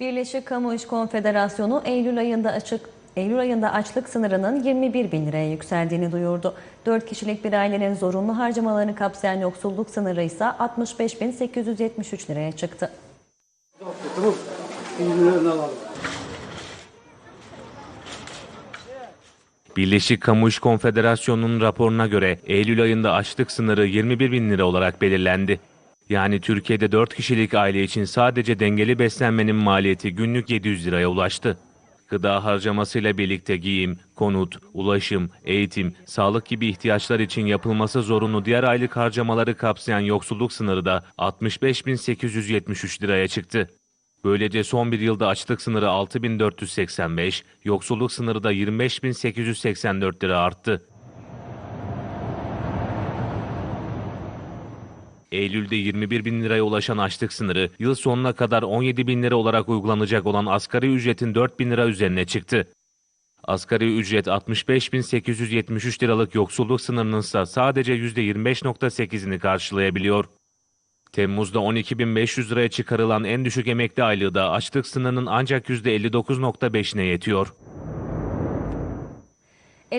Birleşik Kamu İş Konfederasyonu Eylül ayında açık Eylül ayında açlık sınırının 21 bin liraya yükseldiğini duyurdu. 4 kişilik bir ailenin zorunlu harcamalarını kapsayan yoksulluk sınırı ise 65.873 liraya çıktı. Birleşik Kamu İş Konfederasyonu'nun raporuna göre Eylül ayında açlık sınırı 21 bin lira olarak belirlendi. Yani Türkiye'de 4 kişilik aile için sadece dengeli beslenmenin maliyeti günlük 700 liraya ulaştı. Gıda harcamasıyla birlikte giyim, konut, ulaşım, eğitim, sağlık gibi ihtiyaçlar için yapılması zorunlu diğer aylık harcamaları kapsayan yoksulluk sınırı da 65.873 liraya çıktı. Böylece son bir yılda açlık sınırı 6485, yoksulluk sınırı da 25884 lira arttı. Eylül'de 21 bin liraya ulaşan açlık sınırı yıl sonuna kadar 17 bin lira olarak uygulanacak olan asgari ücretin 4 bin lira üzerine çıktı. Asgari ücret 65.873 liralık yoksulluk sınırının ise sadece %25.8'ini karşılayabiliyor. Temmuz'da 12.500 liraya çıkarılan en düşük emekli aylığı da açlık sınırının ancak %59.5'ine yetiyor.